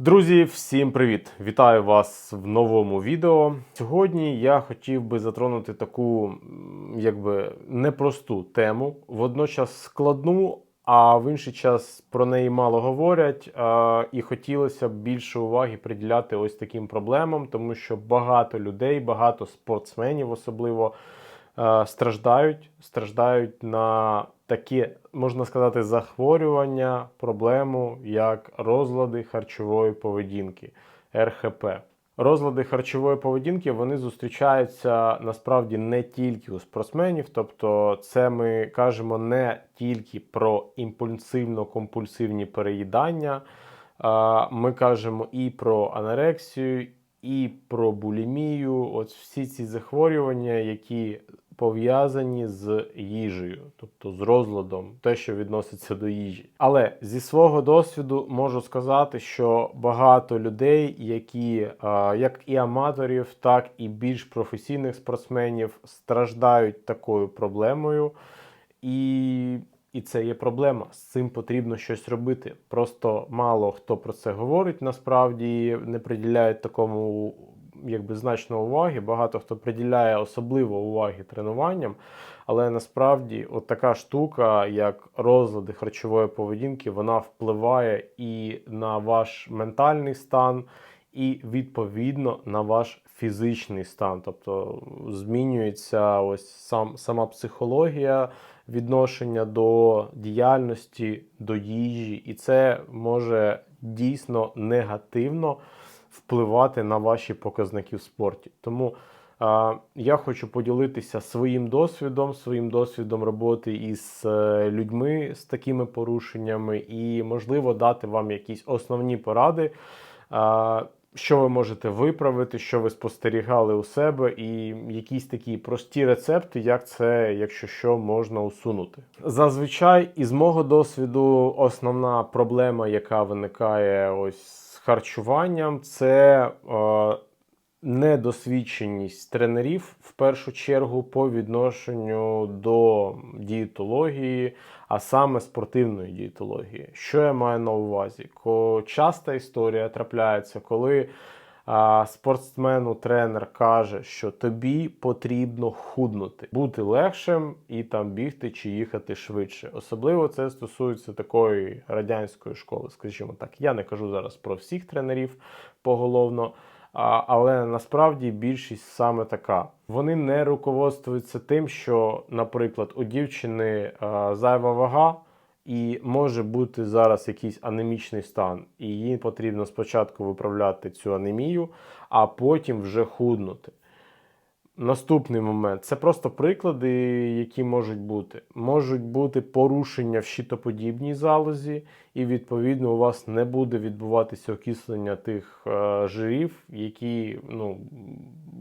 Друзі, всім привіт! Вітаю вас в новому відео. Сьогодні я хотів би затронути таку, якби непросту тему, водночас складну, а в інший час про неї мало говорять. І хотілося б більше уваги приділяти ось таким проблемам, тому що багато людей, багато спортсменів особливо страждають, страждають на таке, можна сказати, захворювання, проблему, як розлади харчової поведінки, РХП. Розлади харчової поведінки вони зустрічаються насправді не тільки у спортсменів, тобто це ми кажемо не тільки про імпульсивно-компульсивні переїдання, ми кажемо і про анорексію, і про булімію. От всі ці захворювання, які пов'язані з їжею, тобто з розладом, те, що відноситься до їжі. Але зі свого досвіду можу сказати, що багато людей, які як і аматорів, так і більш професійних спортсменів, страждають такою проблемою. І і це є проблема. З цим потрібно щось робити. Просто мало хто про це говорить, насправді не приділяють такому якби значно уваги. Багато хто приділяє особливо уваги тренуванням. Але насправді, от така штука, як розлади харчової поведінки, вона впливає і на ваш ментальний стан, і відповідно на ваш фізичний стан. Тобто змінюється ось сам сама психологія відношення до діяльності, до їжі, і це може дійсно негативно впливати на ваші показники в спорті. Тому а, я хочу поділитися своїм досвідом, своїм досвідом роботи із е, людьми з такими порушеннями, і, можливо, дати вам якісь основні поради. А, що ви можете виправити, що ви спостерігали у себе, і якісь такі прості рецепти, як це, якщо що, можна усунути. Зазвичай, із мого досвіду, основна проблема, яка виникає ось харчуванням, це е, недосвідченість тренерів в першу чергу по відношенню до дієтології, а саме спортивної дієтології. Що я маю на увазі? Часта історія трапляється, коли спортсмену тренер каже, що тобі потрібно худнути, бути легшим і там бігти чи їхати швидше. Особливо це стосується такої радянської школи, скажімо так. Я не кажу зараз про всіх тренерів поголовно. А, але насправді більшість саме така. Вони не руководствуються тим, що, наприклад, у дівчини а, зайва вага, і може бути зараз якийсь анемічний стан, і їй потрібно спочатку виправляти цю анемію, а потім вже худнути. Наступний момент це просто приклади, які можуть бути. Можуть бути порушення в щитоподібній залозі, і відповідно у вас не буде відбуватися окислення тих е, жирів, які ну,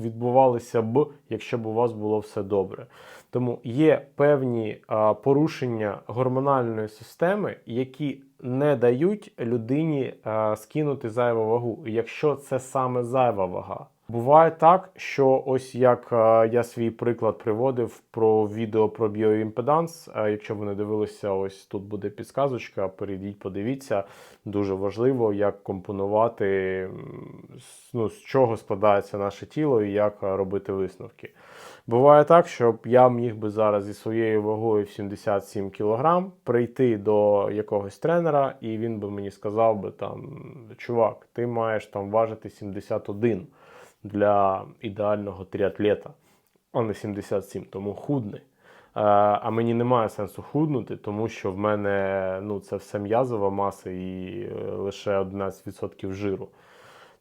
відбувалися б, якщо б у вас було все добре. Тому є певні а, порушення гормональної системи, які не дають людині а, скинути зайву вагу, якщо це саме зайва вага. Буває так, що ось як е, я свій приклад приводив про відео про біоімпеданс. Якщо ви не дивилися, ось тут буде підсказочка. Перейдіть, подивіться. Дуже важливо, як компонувати, ну, з чого складається наше тіло і як е, робити висновки. Буває так, що я міг би зараз зі своєю вагою в 77 кг прийти до якогось тренера, і він би мені сказав би там: чувак, ти маєш там важити 71 для ідеального тріатлета, а не 77, тому худни. Е, А мені немає сенсу худнути, тому що в мене ну, це все м'язова маса і е, лише 11% жиру.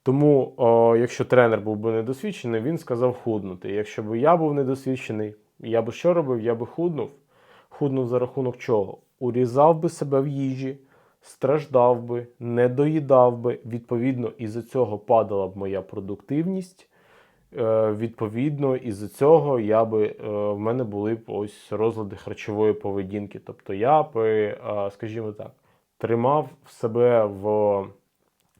Тому, о, якщо тренер був би недосвідчений, він сказав худнути. Якщо б я був недосвідчений, я би що робив? Я би худнув. Худнув за рахунок чого? Урізав би себе в їжі, страждав би, не доїдав би. Відповідно, із-за цього падала б моя продуктивність. Е, відповідно, із-за цього я би, е, в мене були б ось розлади харчової поведінки. Тобто я би, е, скажімо так, тримав себе в,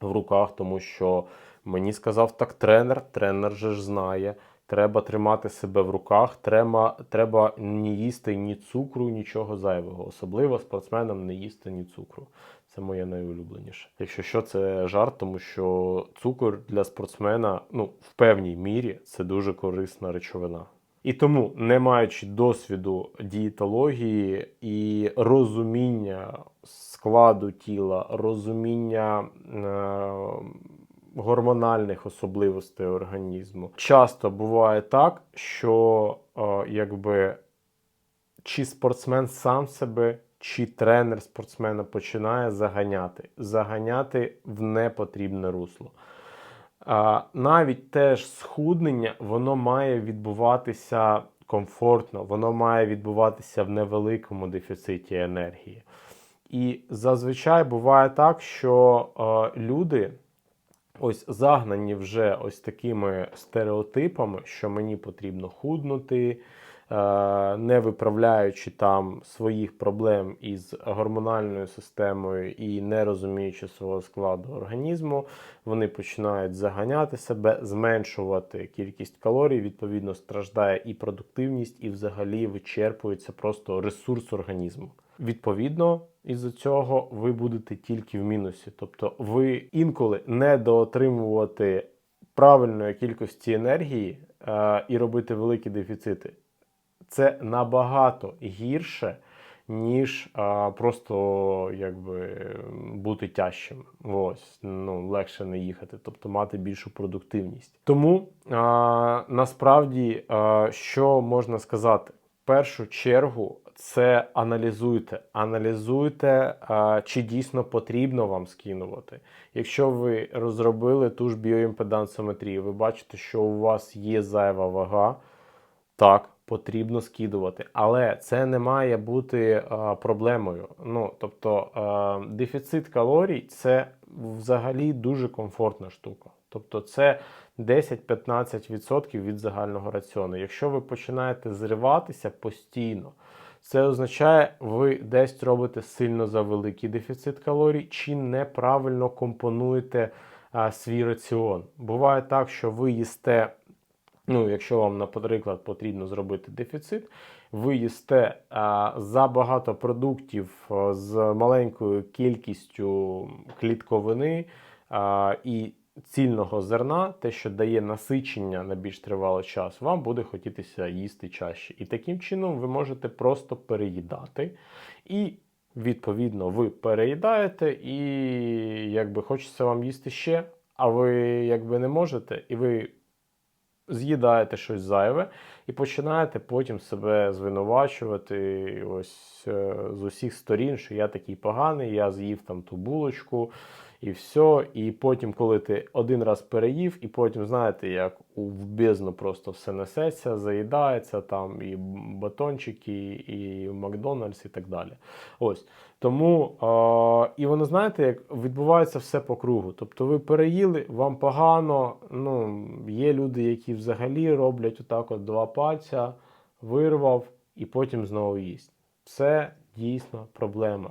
в руках, тому що мені сказав так тренер, тренер же ж знає. Треба тримати себе в руках, треба, треба не їсти ні цукру, нічого зайвого. Особливо спортсменам не їсти ні цукру. Це моє найулюбленіше. Якщо що, це жарт, тому що цукор для спортсмена, ну, в певній мірі, це дуже корисна речовина. І тому, не маючи досвіду дієтології і розуміння складу тіла, розуміння е- гормональних особливостей організму, часто буває так, що е- якби чи спортсмен сам себе, чи тренер спортсмена починає заганяти, заганяти в непотрібне русло. А, навіть теж схуднення, воно має відбуватися комфортно, воно має відбуватися в невеликому дефіциті енергії. І зазвичай буває так, що е, люди ось загнані вже ось такими стереотипами, що мені потрібно худнути, е, не виправляючи там своїх проблем із гормональною системою і не розуміючи свого складу організму, вони починають заганяти себе, зменшувати кількість калорій. Відповідно, страждає і продуктивність, і взагалі вичерпується просто ресурс організму. Відповідно, із-за цього ви будете тільки в мінусі. Тобто, ви інколи не доотримувати правильної кількості енергії е, і робити великі дефіцити. Це набагато гірше, ніж а, просто якби бути тяжчим. Ось ну легше не їхати, тобто мати більшу продуктивність. Тому а, насправді, а, що можна сказати, в першу чергу. Це аналізуйте, аналізуйте, чи дійсно потрібно вам скинувати. Якщо ви розробили ту ж біоімпедансометрію, ви бачите, що у вас є зайва вага, так, потрібно скидувати. Але це не має бути проблемою. Ну, Тобто дефіцит калорій це взагалі дуже комфортна штука. Тобто це 10-15% від загального раціону. Якщо ви починаєте зриватися постійно, це означає, ви десь робите сильно за великий дефіцит калорій, чи неправильно компонуєте а, свій раціон. Буває так, що ви їсте. Ну, якщо вам, наприклад, потрібно зробити дефіцит, ви їсте а, забагато продуктів з маленькою кількістю клітковини а, і цільного зерна, те, що дає насичення на більш тривалий час, вам буде хотітися їсти чаще. І таким чином ви можете просто переїдати. І, відповідно, ви переїдаєте, і якби хочеться вам їсти ще, а ви якби не можете, і ви з'їдаєте щось зайве і починаєте потім себе звинувачувати ось е, з усіх сторін, що я такий поганий, я з'їв там ту булочку. І все, і потім, коли ти один раз переїв, і потім, знаєте, як у бездну просто все несеться, заїдається, там і батончики, і Макдональдс, і так далі. Ось. Тому, е, і воно, знаєте, як відбувається все по кругу. Тобто ви переїли, вам погано. ну, Є люди, які взагалі роблять отак от два пальця, вирвав і потім знову їсть. Це дійсно проблема.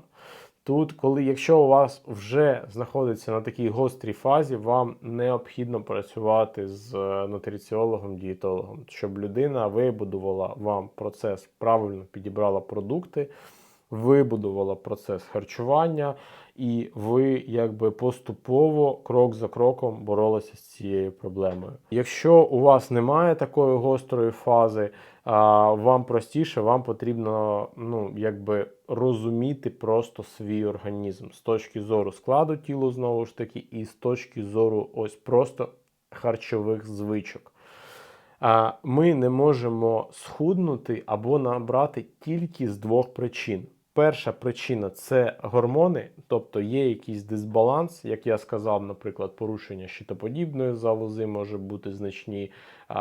Тут, коли якщо у вас вже знаходиться на такій гострій фазі, вам необхідно працювати з нутриціологом, дієтологом, щоб людина вибудувала вам процес, правильно підібрала продукти, вибудувала процес харчування, і ви якби поступово, крок за кроком, боролися з цією проблемою. Якщо у вас немає такої гострої фази, вам простіше, вам потрібно ну, якби розуміти просто свій організм з точки зору складу тіла, знову ж таки, і з точки зору ось просто харчових звичок. Ми не можемо схуднути або набрати тільки з двох причин. Перша причина це гормони, тобто є якийсь дисбаланс, як я сказав, наприклад, порушення щитоподібної залози може бути значні,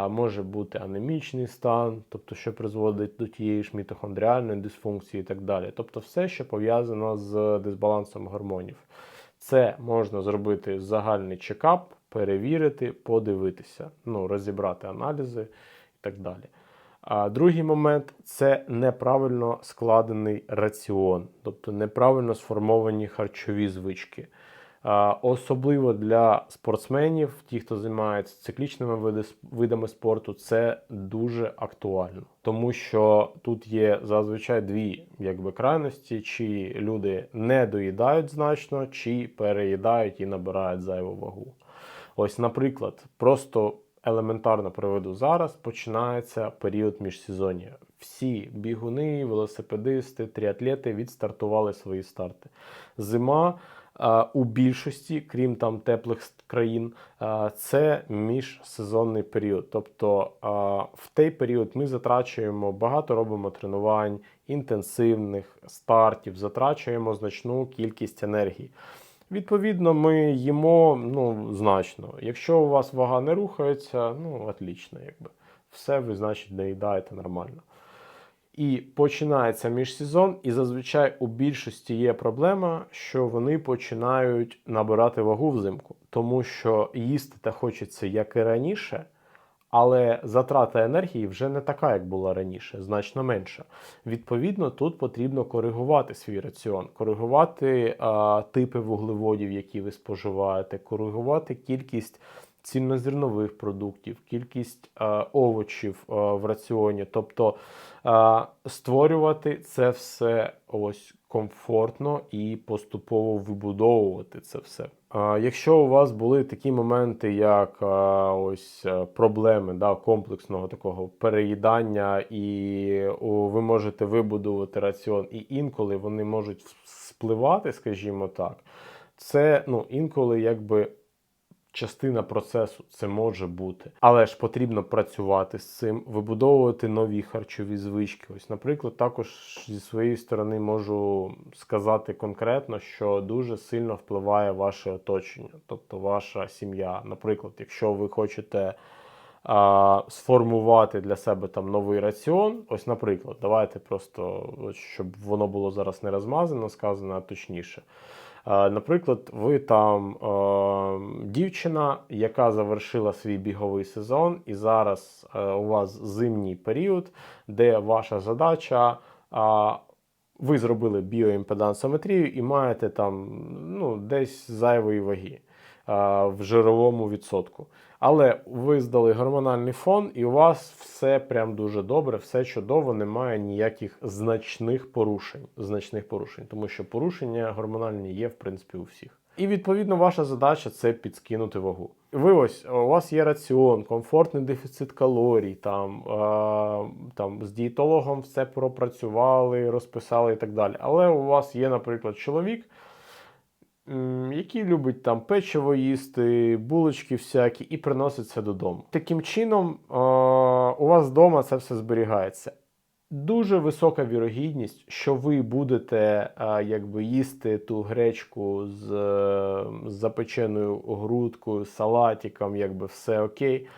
може бути анемічний стан, тобто що призводить до тієї ж мітохондріальної дисфункції і так далі. Тобто все, що пов'язано з дисбалансом гормонів. Це можна зробити загальний чекап, перевірити, подивитися, ну, розібрати аналізи і так далі. А другий момент це неправильно складений раціон, тобто неправильно сформовані харчові звички. Особливо для спортсменів, ті, хто займається циклічними видами спорту, це дуже актуально, тому що тут є зазвичай дві якби крайності: чи люди не доїдають значно, чи переїдають і набирають зайву вагу. Ось, наприклад, просто елементарно приведу зараз. Починається період міжсезоння. Всі бігуни, велосипедисти, тріатлети відстартували свої старти. Зима а, у більшості, крім там теплих країн, а, це міжсезонний період. Тобто а, в той період ми затрачуємо багато робимо тренувань, інтенсивних стартів, затрачуємо значну кількість енергії. Відповідно, ми їмо ну, значно. Якщо у вас вага не рухається, ну, отлично, якби. Все ви, значить, доїдаєте нормально. І починається міжсезон, і зазвичай у більшості є проблема, що вони починають набирати вагу взимку, тому що їсти та хочеться як і раніше, але затрата енергії вже не така, як була раніше, значно менша. Відповідно, тут потрібно коригувати свій раціон, коригувати а, типи вуглеводів, які ви споживаєте, коригувати кількість цільнозернових продуктів, кількість а, овочів а, в раціоні, тобто а, створювати це все ось комфортно і поступово вибудовувати це все. А, Якщо у вас були такі моменти, як а, ось е, проблеми да, комплексного такого переїдання, і о, ви можете вибудувати раціон, і інколи вони можуть спливати, скажімо так, це ну, інколи якби частина процесу це може бути. Але ж потрібно працювати з цим, вибудовувати нові харчові звички. Ось, наприклад, також зі своєї сторони можу сказати конкретно, що дуже сильно впливає ваше оточення, тобто ваша сім'я. Наприклад, якщо ви хочете. А, сформувати для себе там новий раціон. Ось, наприклад, давайте просто, щоб воно було зараз не розмазано, сказано а точніше. Е, Наприклад, ви там е, дівчина, яка завершила свій біговий сезон, і зараз е, у вас зимній період, де ваша задача. ви зробили біоімпедансометрію і маєте там ну, десь зайвої ваги а, в жировому відсотку. Але ви здали гормональний фон, і у вас все прям дуже добре, все чудово, немає ніяких значних порушень. Значних порушень, тому що порушення гормональні є в принципі у всіх. І відповідно ваша задача це підскинути вагу. Ви ось у вас є раціон, комфортний дефіцит калорій, там, е, там з дієтологом все пропрацювали, розписали і так далі. Але у вас є, наприклад, чоловік, який любить там печиво їсти, булочки всякі, і приносить це додому. Таким чином, у вас вдома це все зберігається. Дуже висока вірогідність, що ви будете якби їсти ту гречку з, е, з запеченою грудкою, салатиком, якби все окей.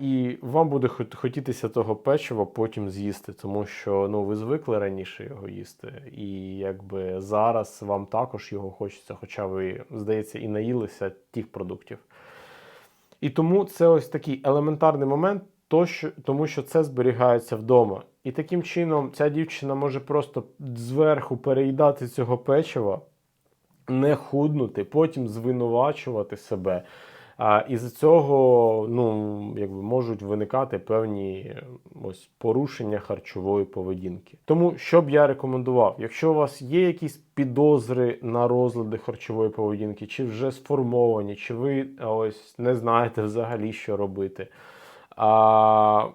І вам буде хотітися того печива потім з'їсти, тому що ну, ви звикли раніше його їсти, і якби зараз вам також його хочеться, хоча ви, здається, і наїлися тих продуктів. І тому це ось такий елементарний момент, то, що, тому що це зберігається вдома. І таким чином ця дівчина може просто зверху переїдати цього печива, не худнути, потім звинувачувати себе. І з цього ну, якби, можуть виникати певні ось, порушення харчової поведінки. Тому що б я рекомендував, якщо у вас є якісь підозри на розлади харчової поведінки, чи вже сформовані, чи ви ось не знаєте взагалі, що робити, а,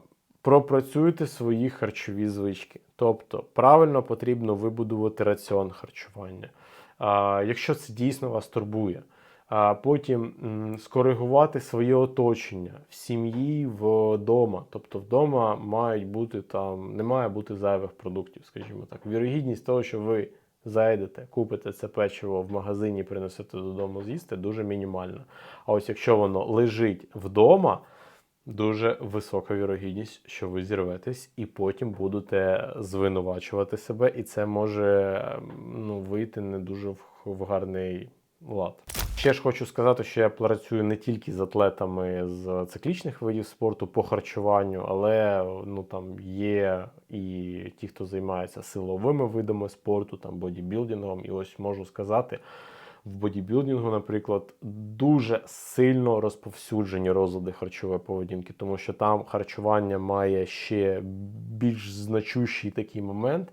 пропрацюйте свої харчові звички. Тобто правильно потрібно вибудувати раціон харчування. А, якщо це дійсно вас турбує а потім скоригувати своє оточення в сім'ї, вдома. Тобто вдома мають бути там, не має бути зайвих продуктів, скажімо так. Вірогідність того, що ви зайдете, купите це печиво в магазині, принесете додому з'їсти, дуже мінімальна. А ось якщо воно лежить вдома, дуже висока вірогідність, що ви зірветесь і потім будете звинувачувати себе, і це може ну, вийти не дуже в гарний лад. Ще ж хочу сказати, що я працюю не тільки з атлетами з циклічних видів спорту по харчуванню, але ну там є і ті, хто займається силовими видами спорту, там бодібілдингом. І ось можу сказати, в бодібілдингу, наприклад, дуже сильно розповсюджені розлади харчової поведінки, тому що там харчування має ще більш значущий такий момент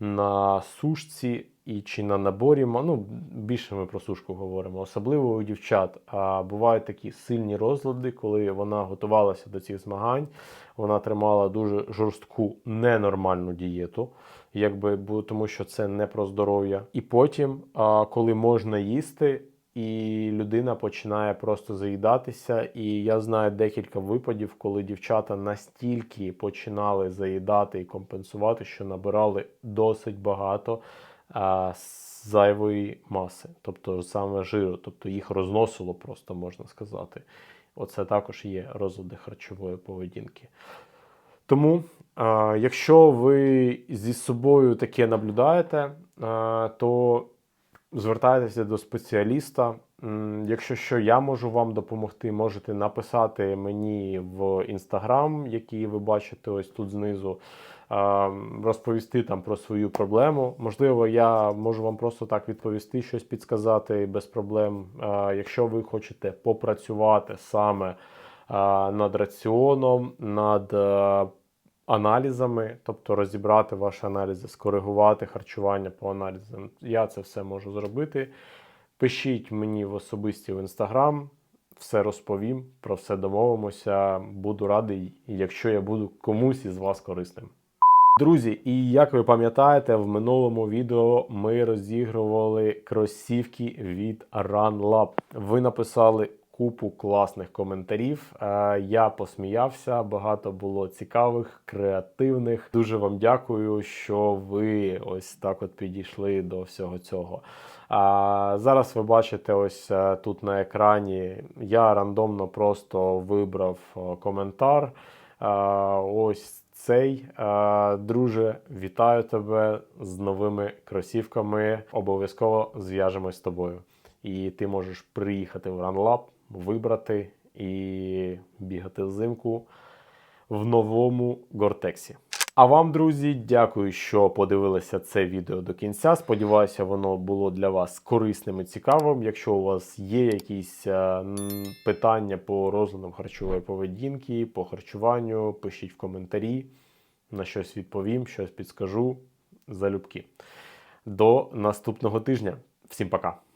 на сушці і чи на наборі. Ну, більше ми про сушку говоримо, особливо у дівчат. А бувають такі сильні розлади, коли вона готувалася до цих змагань, вона тримала дуже жорстку ненормальну дієту якби тому, що це не про здоров'я. І потім, коли можна їсти, і людина починає просто заїдатися. І я знаю декілька випадів, коли дівчата настільки починали заїдати і компенсувати, що набирали досить багато а, зайвої маси, тобто саме жиру, тобто їх розносило просто можна сказати. Оце також є розлади харчової поведінки. Тому, е, якщо ви зі собою таке наблюдаєте, е, то звертайтеся до спеціаліста. Якщо що, я можу вам допомогти, можете написати мені в інстаграм, який ви бачите ось тут знизу, розповісти там про свою проблему. Можливо, я можу вам просто так відповісти, щось підсказати без проблем. Якщо ви хочете попрацювати саме над раціоном, над аналізами, тобто розібрати ваші аналізи, скоригувати харчування по аналізам. Я це все можу зробити. Пишіть мені в особисті в інстаграм, все розповім, про все домовимося. Буду радий, якщо я буду комусь із вас корисним. Друзі, і як ви пам'ятаєте, в минулому відео ми розігрували кросівки від RunLab. Ви написали купу класних коментарів. Е, Я посміявся, багато було цікавих, креативних. Дуже вам дякую, що ви ось так от підійшли до всього цього. А зараз ви бачите ось е, тут на екрані. Я рандомно просто вибрав е, коментар. Е, Ось цей. Е, Друже, вітаю тебе з новими кросівками. Обов'язково зв'яжемось з тобою. І ти можеш приїхати в RunLab, вибрати і бігати взимку в новому Гортексі. А вам, друзі, дякую, що подивилися це відео до кінця. Сподіваюся, воно було для вас корисним і цікавим. Якщо у вас є якісь е, питання по розладам харчової поведінки, по харчуванню, пишіть в коментарі. На щось відповім, щось підскажу. Залюбки. До наступного тижня. Всім пока!